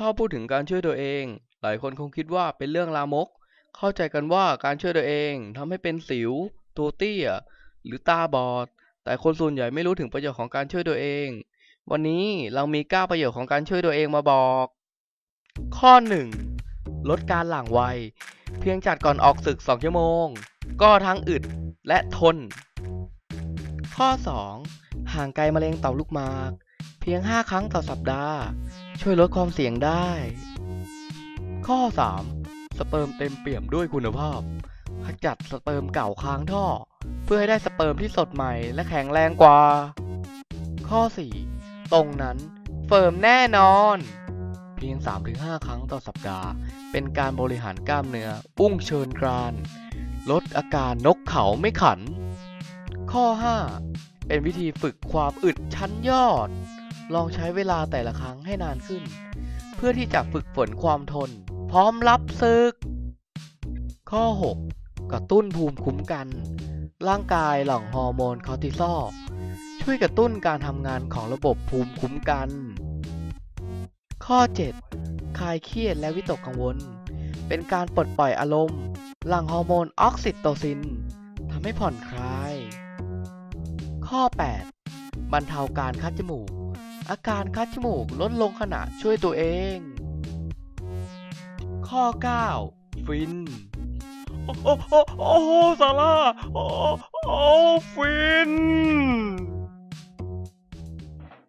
ถ้าพูดถึงการช่วยตัวเอง หลายคนคงคิดว่าเป็นเรื่องลามก เข้าใจกันว่าการช่วยตัวเองทำให้เป็นสิว ตัวเตี้ย หรือตาบอด แต่คนส่วนใหญ่ไม่รู้ถึงประโยชน์ของการช่วยตัวเอง วันนี้เรามี 9 ประโยชน์ของการช่วยตัวเองมาบอก ข้อ 1 ลดการหลั่งไวเพียงจัดก่อนออกศึก 2 ชั่วโมง ก็ทั้งอึดและทน ข้อ 2 ห่างไกลมะเร็งเต่อมลูกหมาก พียง 5 ครั้งต่อสัปดาห์ ช่วยลดความเสี่ยงได้ ข้อ 3 สเปิร์มเต็มเปี่ยมด้วยคุณภาพขจัดสเปิร์มเก่าค้างท่อ เพื่อให้ได้สเปิร์มที่สดใหม่และแข็งแรงกว่า ข้อ 4 ตรงนั้นเฟิร์มแน่นอน เพียง 3-5 ครั้งต่อสัปดาห์ เป็นการบริหารกล้ามเนื้ออุ้งเชิญกราน ลดอาการนกเขาไม่ขัน ข้อ 5 เป็นวิธีฝึกความอึดชั้นยอด ลองใช้เวลาแต่ละครั้งให้นานขึ้น เพื่อที่จะฝึกฝนความทน พร้อมรับศึก ข้อ 6 กระตุ้นภูมิคุ้มกัน ร่างกายหลั่งฮอร์โมนคอร์ติซอลช่วยกระตุ้นการทำงานของระบบภูมิคุ้มกัน ข้อ 7 คลายเครียดและวิตกกังวล เป็นการปลดปล่อยอารมณ์หลั่งฮอร์โมนออกซิโตซินทำให้ผ่อนคลาย ข้อ 8 บรรเทาการคัดจมูก อาการคัดจมูกลดลงขณะช่วยตัวเอง ข้อ 9 ฟิน โอ้โอ้โอ้ซาร่าโอ้โอ้ฟิน